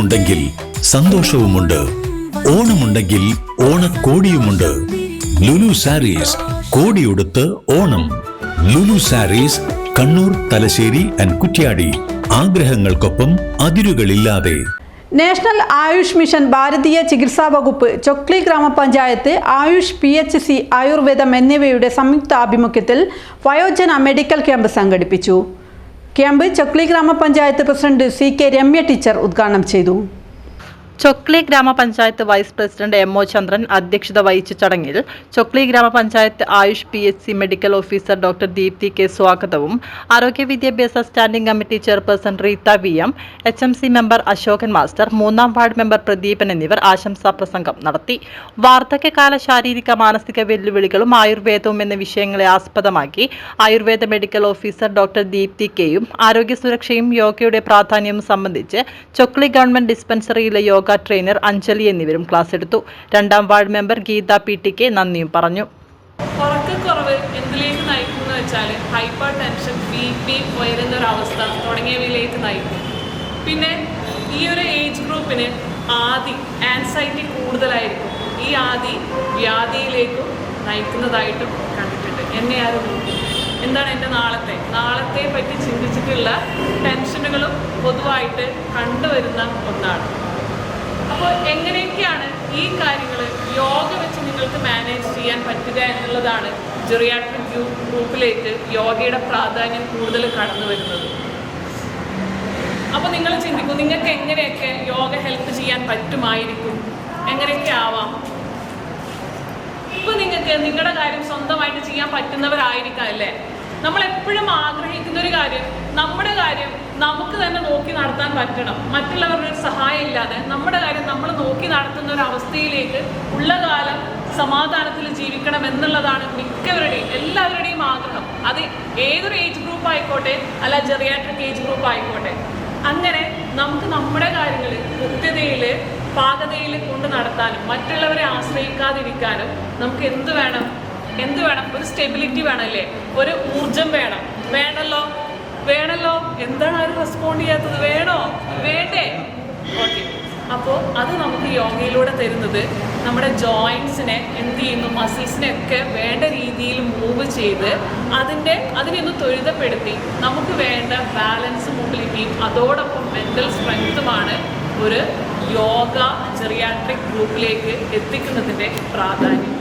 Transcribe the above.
ഓണമുണ്ടെങ്കിൽ സന്തോഷവുമുണ്ട്. ഓണമുണ്ടെങ്കിൽ ഓണക്കോടിയുമുണ്ട്. ലുലു സാരീസ് കോടിയുടുത്ത് ഓണം. ലുലു സാരീസ് കണ്ണൂർ തലശ്ശേരി ആൻഡ് കുറ്റ്യാടി. ആഗ്രഹങ്ങൾക്കൊപ്പം അതിരുകളില്ലാതെ. നാഷണൽ ആയുഷ് മിഷൻ ഭാരതീയ ചികിത്സാ വകുപ്പ് ചൊക്ലി ഗ്രാമപഞ്ചായത്ത് ആയുഷ് പി എച്ച് സി ആയുർവേദം എന്നിവയുടെ സംയുക്ത ആഭിമുഖ്യത്തിൽ വയോജന മെഡിക്കൽ ക്യാമ്പ് സംഘടിപ്പിച്ചു. Camp Chokli grama panchayat president C K Ramya teacher ഉദ്ഘാടനം ചെയ്തു Chokli grama panchayat vice president M O Chandran അധ്യക്ഷത വഹിച്ച ചടങ്ങിൽ Chokli grama panchayat AYUSH P H C medical officer doctor Deepthi K സ്വാഗതവും. ആരോഗ്യ വിദ്യാഭ്യാസ standing committee chairperson Reetha V M H M C member Ashokan master മൂന്നാം ward member Pradeepan എന്നിവർ ആശംസാ പ്രസംഗം നടത്തി. വാർദ്ധക്യകാല ശാരീരിക മാനസിക വെല്ലുവിളികളും ആയുർവേദവും എന്ന വിഷയങ്ങളെ ആസ്പദമാക്കി Ayurveda medical officer doctor Deepthi കെയും ആരോഗ്യ സുരക്ഷയും യോഗയുടെ പ്രാധാന്യവും സംബന്ധിച്ച് ചൊക്ലി ഗവൺമെന്റ് ഡിസ്പെൻസറിയിലെ യോഗ ട്രെയിനർ അഞ്ജലി എന്നിവരും ക്ലാസ് എടുത്തു. രണ്ടാം ward member Geetha P K നന്ദിയും പറഞ്ഞു. ഉറക്കക്കുറവ് എന്തിലേക്ക് നയിക്കും എന്ന് വെച്ചാൽ ഹൈപ്പർ ടെൻഷൻ ബി പി ഉയരുന്ന അവസ്ഥ തുടങ്ങിയവയിലേക്ക് നയിക്കും. പിന്നെ ഈ ഒരു ഏജ് ഗ്രൂപ്പിന് ആദി ആൻസൈറ്റി കൂടുതലായിരിക്കും. ഈ ആദി വ്യാധിയിലേക്കും നയിക്കുന്നതായിട്ടും കണ്ടിട്ടുണ്ട്. എന്നെ ആരും എന്താണ് എന്റെ നാളത്തെ? നാളത്തെ പറ്റി ചിന്തിച്ചിട്ടുള്ള ടെൻഷനുകളും പൊതുവായിട്ട് കണ്ടുവരുന്ന ഒന്നാണ്. അപ്പോൾ എങ്ങനെയൊക്കെയാണ് ഈ കാര്യങ്ങൾ യോഗ വെച്ച് നിങ്ങൾക്ക് മാനേജ് ചെയ്യാൻ പറ്റുക എന്നുള്ളതാണ് ജെറിയാട്രിക് ഗ്രൂപ്പിലേക്ക് യോഗയുടെ പ്രാധാന്യം കൂടുതൽ കടന്നു വരുന്നത്. അപ്പോൾ നിങ്ങൾ ചിന്തിക്കും നിങ്ങൾക്ക് എങ്ങനെയൊക്കെ യോഗ ഹെൽപ്പ് ചെയ്യാൻ പറ്റുമായിരിക്കും? എങ്ങനെയൊക്കെ ആവാം? ഇപ്പൊ നിങ്ങൾക്ക് നിങ്ങളുടെ കാര്യം സ്വന്തമായിട്ട് ചെയ്യാൻ പറ്റുന്നവരായിരിക്കാം അല്ലേ? നമ്മൾ എപ്പോഴും ആഗ്രഹിക്കുന്ന ഒരു കാര്യം നമ്മുടെ കാര്യം നമുക്ക് തന്നെ നോക്കി നടത്താൻ പറ്റണം. മറ്റുള്ളവരുടെ ഒരു സഹായം ഇല്ലാതെ നമ്മുടെ കാര്യം നമ്മൾ നോക്കി നടത്തുന്ന ഒരു അവസ്ഥയിലേക്ക് ഉള്ള കാലം സമാധാനത്തിൽ ജീവിക്കണം എന്നുള്ളതാണ് മിക്കവരുടെയും എല്ലാവരുടെയും ആഗ്രഹം. അത് ഏതൊരു ഏജ് ഗ്രൂപ്പ് ആയിക്കോട്ടെ അല്ല ജെറിയാട്രിക് ഏജ് ഗ്രൂപ്പ് ആയിക്കോട്ടെ. അങ്ങനെ നമുക്ക് നമ്മുടെ കാര്യങ്ങൾ കൃത്യതയിൽ പാകതയിൽ കൊണ്ട് നടത്താനും മറ്റുള്ളവരെ ആശ്രയിക്കാതിരിക്കാനും നമുക്ക് എന്ത് വേണം? എന്ത് വേണം? ഒരു സ്റ്റെബിലിറ്റി വേണമല്ലേ ഒരു ഊർജം വേണം. വേണല്ലോ? വേണല്ലോ? എന്താണ് അവർ റെസ്പോണ്ട് ചെയ്യാത്തത്? വേണോ? വേണ്ടേ? ഓക്കെ അപ്പോൾ അത് നമുക്ക് യോഗയിലൂടെ തരുന്നത് നമ്മുടെ ജോയിൻസിനെ എന്ത് ചെയ്യുന്നു? മസിൽസിനെ ഒക്കെ വേണ്ട രീതിയിൽ മൂവ് ചെയ്ത് അതിന്റെ അതിനെ ഒന്ന് ത്വരിതപ്പെടുത്തി. നമുക്ക് വേണ്ട ബാലൻസ് മൊബിലിറ്റിയും അതോടൊപ്പം മെന്റൽ സ്ട്രെങ്ത്തുമാണ് ഒരു യോഗ ജെറിയാട്രിക് ഗ്രൂപ്പിലേക്ക് എത്തിക്കുന്നതിന്റെ പ്രാധാന്യം.